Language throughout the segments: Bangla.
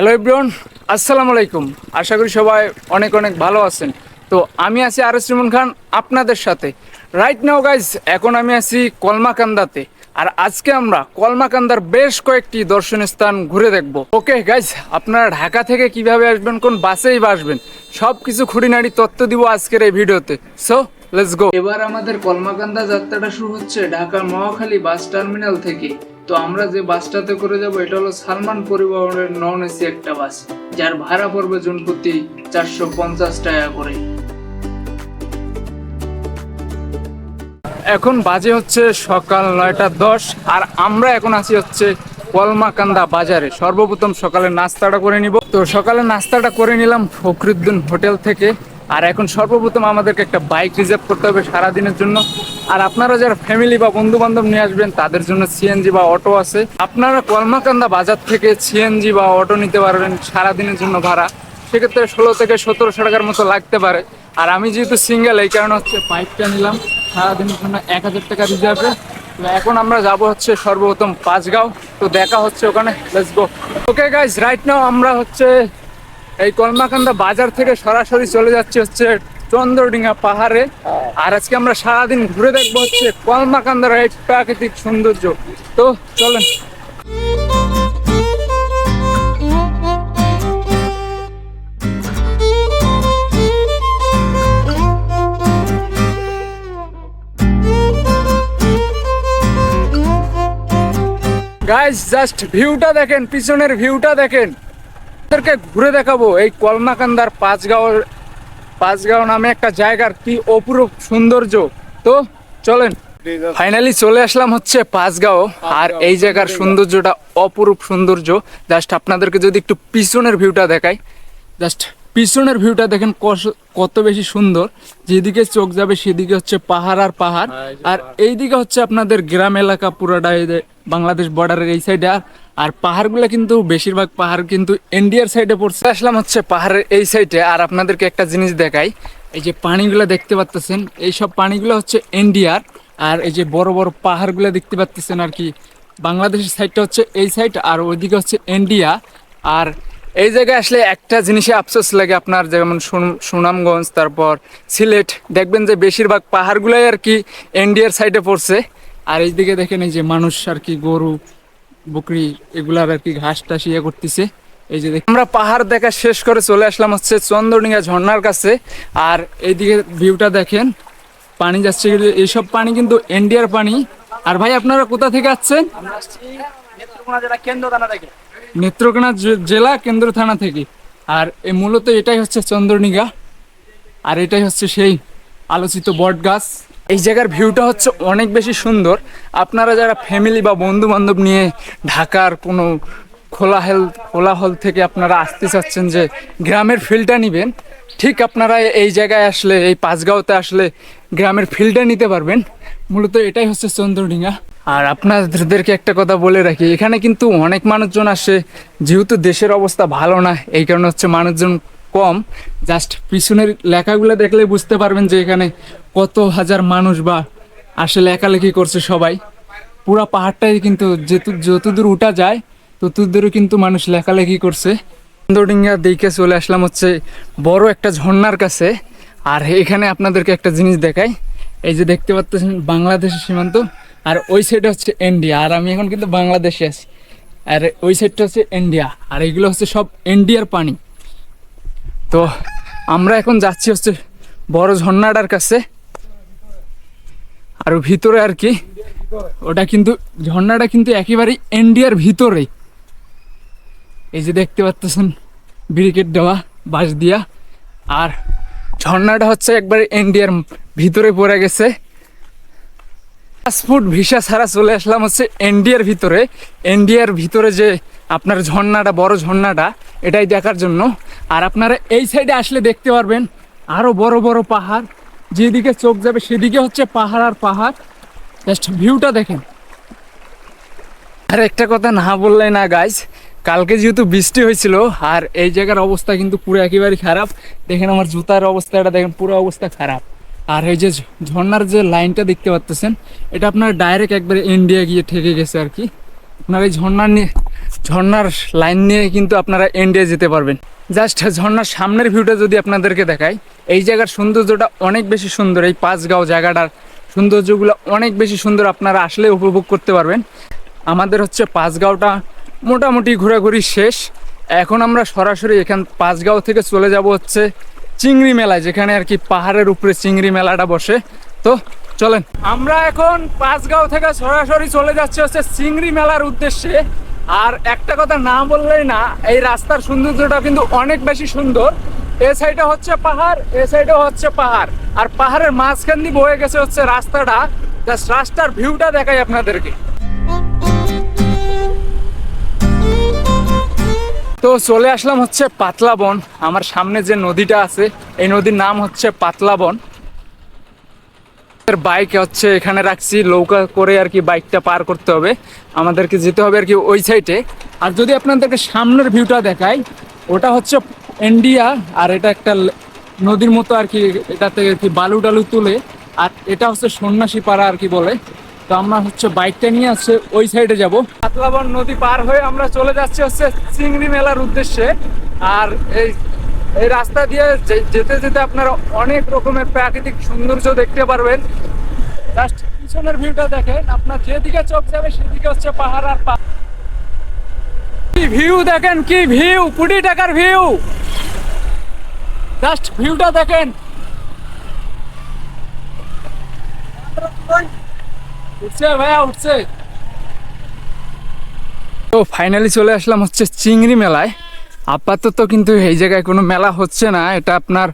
হ্যালো এভরিওয়ান আসসালামু আলাইকুম আশা করি সবাই অনেক অনেক ভালো আছেন। তো আমি আছি আর এস রিমন খান, আপনাদের সাথে। রাইট নাও গাইজ এখন আমি আছি কলমাকান্দাতে। আর আজকে আমরা কলমাকান্দার বেশ কয়েকটি দর্শনীয় স্থান ঘুরে দেখব। ওকে গাইজ আপনারা ঢাকা থেকে কীভাবে আসবেন, কোন বাসেই বা আসবেন সব কিছু খুঁটিনাটি তথ্য দিব আজকের এই ভিডিওতে। সো লেটস গো এবার আমাদের কলমাকান্দা যাত্রাটা শুরু হচ্ছে ঢাকার মহাখালী বাস টার্মিনাল থেকে। তো আমরা যে বাসটাতে করে যাব, এটা হলো সালমান পরিবহনের নন এসি একটা বাস, যার ভাড়া পড়বে জনপ্রতি চারশো পঞ্চাশ টাকা করে। এখন বাজে হচ্ছে সকাল নয়টা দশ, আর আমরা এখন আছি হচ্ছে কলমাকান্দা বাজারে। সর্বপ্রথম সকালে নাস্তাটা করে নিব। তো সকালে নাস্তাটা করে নিলাম ফখরুদ্দিন হোটেল থেকে। আর এখন সর্বপ্রথম আমাদেরকে একটা বাইক রিজার্ভ করতে হবে সারাদিনের জন্য। আর আপনারা যারা ফ্যামিলি বা বন্ধু বান্ধব নিয়ে আসবেন, তাদের জন্য সিএনজি বা অটো আছে। আপনারা কলমাকান্দা বাজার থেকে সিএনজি বা অটো নিতে পারবেন সারাদিনের জন্য ভাড়া। সেক্ষেত্রে ষোলো থেকে সতেরোশো টাকার মতো লাগতে পারে। আর আমি যেহেতু সিঙ্গেল এই কারণে হচ্ছে বাইকটা নিলাম। সারাদিনের জন্য এক হাজার টাকা রিজার্ভে এখন আমরা যাব হচ্ছে সর্বপ্রথম পাঁচগাঁও। তো দেখা হচ্ছে ওখানে। ওকে গাইজ রাইট নাও আমরা হচ্ছে এই কলমাকান্দা বাজার থেকে সরাসরি চলে যাচ্ছে হচ্ছে চন্দ্রডিঙ্গা পাহাড়ে। আর আজকে আমরা সারাদিন ঘুরে দেখব হচ্ছে কলমাকান্দার এই প্রাকৃতিক সৌন্দর্য। তো চলেন। গাইস জাস্ট ভিউটা দেখেন, পিছনের ভিউটা দেখেন। আপনাদেরকে ঘুরে দেখাবো এই কলমাকান্দার পাঁচগাঁও পাঁচগাঁও নামে একটা জায়গার কি অপরূপ সৌন্দর্য। তো চলেন ফাইনালি চলে আসলাম হচ্ছে পাঁচগাঁও। আর এই জায়গার সৌন্দর্যটা অপরূপ সৌন্দর্য। জাস্ট আপনাদেরকে যদি একটু পিছনের ভিউটা দেখাই। জাস্ট পিছনের ভিউটা দেখেন কত বেশি সুন্দর। যেদিকে চোখ যাবে সেদিকে হচ্ছে পাহাড় আর পাহাড়। আর এইদিকে হচ্ছে আপনাদের গ্রাম এলাকা পুরোটা বাংলাদেশ বর্ডারের এই সাইডে আর পাহাড়গুলো কিন্তু বেশিরভাগ পাহাড় কিন্তু ইন্ডিয়ার সাইডে পড়ছে। আসলাম হচ্ছে পাহাড়ের এই সাইডে আর আপনাদেরকে একটা জিনিস দেখাই। এই যে পানিগুলো দেখতে পাচ্তেছেন এই সব পানিগুলো হচ্ছে ইন্ডিয়ার আর এই যে বড় বড় পাহাড়গুলো দেখতে পাচ্তেছেন আর কি। বাংলাদেশের সাইডটা হচ্ছে এই সাইড আর ওইদিকে হচ্ছে ইন্ডিয়া আর এই জায়গায় আসলে একটা জিনিসে আফসোস লাগে আপনার, যেমন সুনামগঞ্জ, তারপর সিলেট। দেখবেন যে বেশিরভাগ পাহাড়গুলাই আর কি ইন্ডিয়ার সাইডে পড়ছে। আর এইদিকে দেখেন এই যে মানুষ আর কি গরু, বকরি, এগুলার আর কি ঘাস টাস ইয়ে করতেছে। এই যে আমরা পাহাড় দেখা শেষ করে চলে আসলাম হচ্ছে চন্দ্রডিঙ্গা ঝর্ণার কাছে। আর এইদিকে ভিউটা দেখেন, পানি যাচ্ছে এইসব পানি কিন্তু ইন্ডিয়ার পানি। আর ভাই, আপনারা কোথা থেকে আসছেন? নেত্রকোনা জে- জেলা কেন্দ্র থানা থেকে। আর এই মূলত এটাই হচ্ছে চন্দ্রনিগা। আর এটাই হচ্ছে সেই আলোচিত বট গাছ এই জায়গার ভিউটা হচ্ছে অনেক বেশি সুন্দর। আপনারা যারা ফ্যামিলি বা বন্ধু বান্ধব নিয়ে ঢাকার কোনো খোলা হেল খোলা হল থেকে আপনারা আসতে চাচ্ছেন যে গ্রামের ফিলটা নেবেন, ঠিক আপনারা এই জায়গায় আসলে, এই পাঁচগাঁওতে আসলে গ্রামের ফিলটা নিতে পারবেন। মূলত এটাই হচ্ছে চন্দ্রডিঙ্গা। আর আপনাদেরকে একটা কথা বলে রাখি, এখানে কিন্তু অনেক মানুষজন আসে, যেহেতু দেশের অবস্থা ভালো না, এই কারণে হচ্ছে মানুষজন কম। জাস্ট পিছনের লেখাগুলো দেখলে বুঝতে পারবেন যে এখানে কত হাজার মানুষ বা আসে লেখালেখি করছে সবাই। পুরা পাহাড়টাই কিন্তু যেতু, যতদূর উঠা যায়, ততদূরও কিন্তু মানুষ লেখালেখি করছে। চন্দ্রডিঙ্গা দেখে চলে আসলাম হচ্ছে বড় একটা ঝর্ণার কাছে। আর এখানে আপনাদেরকে একটা জিনিস দেখাই এই যে দেখতে পাচ্ছেন বাংলাদেশের সীমান্ত, আর ওই সাইডে হচ্ছে ইন্ডিয়া আর আমি এখন কিন্তু বাংলাদেশে আছি। আর ওই সাইডটা হচ্ছে ইন্ডিয়া আর এগুলো হচ্ছে সব ইন্ডিয়ার পানি। তো আমরা এখন যাচ্ছি হচ্ছে বড় ঝর্ণাটার কাছে। আর ভিতরে আর কি, ওটা কিন্তু, ঝর্ণাটা কিন্তু একেবারেই ইন্ডিয়ার ভিতরেই। এই যে দেখতে পাচ্ছেন ব্রিকেট দেওয়া, বাঁশ দিয়া। আর ঝর্ণাটা হচ্ছে একবারে ইন্ডিয়ার ভিতরে পড়ে গেছে। পাসপোর্ট ভিসা ছাড়া চলে আসলাম হচ্ছে ইন্ডিয়ার ভিতরে। ইন্ডিয়ার ভিতরে যে আপনার ঝর্ণাটা, বড় ঝর্ণাটা, এটাই দেখার জন্য। আর আপনারা এই সাইডে আসলে দেখতে পারবেন আরও বড় বড় পাহাড়। যেদিকে চোখ যাবে সেদিকে হচ্ছে পাহাড় আর পাহাড়। জাস্ট ভিউটা দেখেন। আর একটা কথা না বললে না গাইজ কালকে যেহেতু বৃষ্টি হয়েছিল, আর এই জায়গার অবস্থা কিন্তু পুরো একেবারে খারাপ। দেখেন আমার জুতার অবস্থা অবস্থাটা দেখেন পুরো অবস্থা খারাপ। আর এই যে ঝর্নার যে লাইনটা দেখতে পাচ্তেছেন, এটা আপনার ডাইরেক্ট একবারে ইন্ডিয়া গিয়ে ঠেকে গেছে আর কি। আপনার এই ঝর্ণা নিয়ে, ঝর্ণার লাইন নিয়ে কিন্তু আপনারা ইন্ডিয়া যেতে পারবেন। জাস্ট ঝর্ণার সামনের ভিউটা যদি আপনাদেরকে দেখাই, এই জায়গার সৌন্দর্যটা অনেক বেশি সুন্দর। এই পাঁচগাঁও জায়গাটার সৌন্দর্যগুলো অনেক বেশি সুন্দর আপনারা আসলে উপভোগ করতে পারবেন। আমাদের হচ্ছে পাঁচগাঁওটা মোটামুটি ঘোরাঘুরি শেষ। এখন আমরা সরাসরি এখান, পাঁচগাঁও থেকে চলে যাব হচ্ছে চিংড়ি মেলায়, যেখানে আর কি পাহাড়ের উপরে চিংড়ি মেলাটা বসে। তো চলেন। আমরা এখন পাঁচগাঁও থেকে সরাসরি চলে যাচ্ছি হচ্ছে চিংড়ি মেলার উদ্দেশ্যে। আর একটা কথা না বললেই না, এই রাস্তার সৌন্দর্যটা কিন্তু অনেক বেশি সুন্দর। এ সাইডে হচ্ছে পাহাড়, এ সাইডে হচ্ছে পাহাড়। আর পাহাড়ের মাঝখান দিয়ে বয়ে গেছে হচ্ছে রাস্তাটা। জাস্ট রাস্তার ভিউটা দেখাই আপনাদেরকে। তো চলে আসলাম হচ্ছে পাতলা বন। আমার সামনে যে নদীটা আছে, এই নদীর নাম হচ্ছে পাতলা বন। বাইক হচ্ছে এখানে রাখছি, নৌকা করে আর কি বাইকটা পার করতে হবে। আমাদেরকে যেতে হবে আর কি ওই সাইডে আর যদি আপনাদেরকে সামনের ভিউটা দেখাই, ওটা হচ্ছে ইন্ডিয়া আর এটা একটা নদীর মতো আর কি, এটাতে আর কি বালু টালু তুলে। আর এটা হচ্ছে সন্ন্যাসী পাড়া আর কি বলে। তো আমরা হচ্ছে বাইকটা নিয়ে আসছে ওই সাইডে যাব। পাতলাবন নদী পার হয়ে আমরা চলে যাচ্ছি হচ্ছে চিংড়ি মেলার উদ্দেশ্যে। আর এই এই রাস্তা দিয়ে যেতে যেতে আপনারা অনেক রকমের প্রাকৃতিক সৌন্দর্য দেখতে পারবেন। জাস্ট পিছনের ভিউটা দেখেন, আপনার যেদিকে চোখ যাবে সেদিকে হচ্ছে পাহাড় আর পাহাড় কি ভিউ দেখেন, কি ভিউ কোটি টাকার ভিউ জাস্ট ভিউটা দেখেন। উঠছে ভাইয়া, উঠছে। তো ফাইনালি চলে আসলাম হচ্ছে চিংড়ি মেলায়। আপাতত কিন্তু এই জায়গায় কোনো মেলা হচ্ছে না, এটা আপনার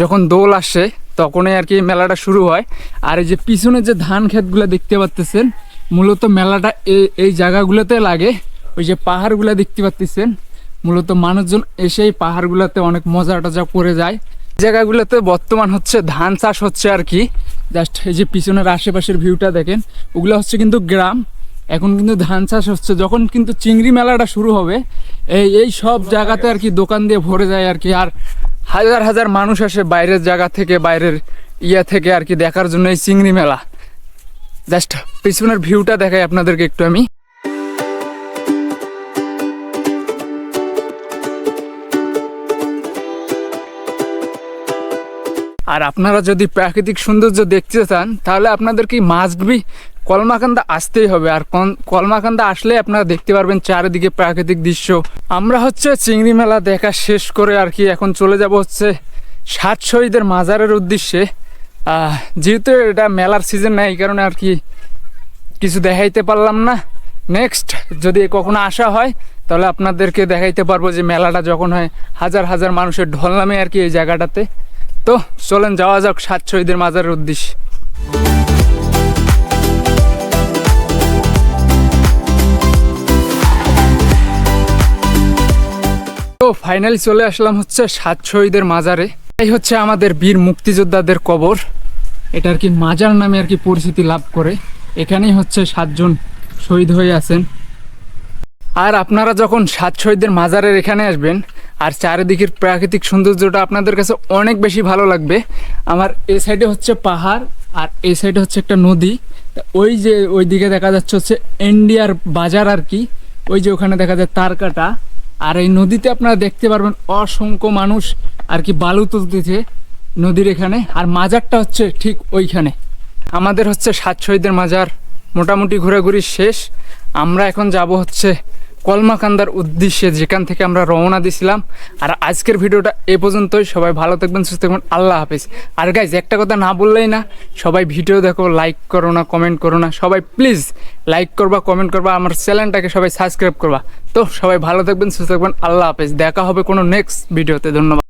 যখন দোল আসে তখনই আর কি মেলাটা শুরু হয়। আর এই যে পিছনে যে ধান ক্ষেতগুলো দেখতে পাচ্তেছেন, মূলত মেলাটা এই এই জায়গাগুলোতে লাগে, ওই যে পাহাড়গুলো দেখতে পাচ্তেছেন, মূলত মানুষজন এসে এই পাহাড়গুলোতে অনেক মজা টজা করে যায়। জায়গাগুলোতে বর্তমান হচ্ছে ধান চাষ হচ্ছে আর কি। জাস্ট এই যে পিছনের আশেপাশের ভিউটা দেখেন, ওগুলো হচ্ছে কিন্তু গ্রাম। এখন কিন্তু ধান চাষ হচ্ছে। যখন কিন্তু চিংড়ি মেলাটা শুরু হবে, এই এই সব জায়গাতে আর কি দোকান দিয়ে ভরে যায় আর কি। আর হাজার হাজার মানুষ আসে বাইরের জায়গা থেকে, বাইরের ইয়া থেকে আর কি দেখার জন্য এই চিংড়ি মেলা। জাস্ট পিছনের ভিউটা দেখাই আপনাদেরকে একটু আমি। আর আপনারা যদি প্রাকৃতিক সৌন্দর্য দেখতে চান, তাহলে আপনাদেরকে মাস্ট বি কলমাকান্দা আসতেই হবে। আর কলমাকান্দা আসলে আপনারা দেখতে পারবেন চারিদিকে প্রাকৃতিক দৃশ্য। আমরা হচ্ছে চিংড়ি মেলা দেখা শেষ করে আর কি এখন চলে যাব হচ্ছে ষাট শহীদের মাজারের উদ্দেশ্যে। যেহেতু এটা মেলার সিজন না, এই কারণে আর কি কিছু দেখাইতে পারলাম না। নেক্সট যদি কখনো আসা হয়, তাহলে আপনাদেরকে দেখাইতে পারব যে মেলাটা যখন হয় হাজার হাজার মানুষের ঢল নামে আর কি এই জায়গাটাতে। তো চলেন যাওয়া যাক সাত শহীদের মাজারের উদ্দেশ্যে। তো ফাইনালি চলে আসলাম হচ্ছে সাত শহীদের মাজারে। এই হচ্ছে আমাদের বীর মুক্তিযোদ্ধাদের কবর। এটা আর কি মাজার নামে আর কি পরিচিতি লাভ করে। এখানেই হচ্ছে সাতজন শহীদ হয়ে আছেন। আর আপনারা যখন সাত শহীদের মাজারের এখানে আসবেন আর চারিদিকের প্রাকৃতিক সৌন্দর্যটা আপনাদের কাছে অনেক বেশি ভালো লাগবে। আমার এই সাইডে হচ্ছে পাহাড় আর এই সাইডে হচ্ছে একটা নদী। ওই যে ওই দিকে দেখা যাচ্ছে হচ্ছে ইন্ডিয়ার বাজার আর কি। ওই যে ওখানে দেখা যায় তারকাটা। আর এই নদীতে আপনারা দেখতে পারবেন অসংখ্য মানুষ আর কি বালু তুলতেছে নদীর এখানে। আর মাজারটা হচ্ছে ঠিক ওইখানে। আমাদের হচ্ছে সাত মাজার। মোটামুটি ঘোরাঘুরি শেষ। আমরা এখন যাব হচ্ছে কলমাকান্দার উদ্দেশ্যে যেখান থেকে আমরা রওনা দিয়েছিলাম। আর আজকের ভিডিওটা এ পর্যন্তই। সবাই ভালো থাকবেন, সুস্থ থাকবেন। আল্লাহ হাফিজ। আর গাইজ একটা কথা না বললেই না, সবাই ভিডিও দেখো লাইক করো না কমেন্ট করো না। সবাই প্লিজ লাইক করবা কমেন্ট করবা, আমার চ্যানেলটাকে সবাই সাবস্ক্রাইব করবা। তো সবাই ভালো থাকবেন, সুস্থ থাকবেন। আল্লাহ হাফিজ। দেখা হবে কোনো নেক্সট ভিডিওতে ধন্যবাদ।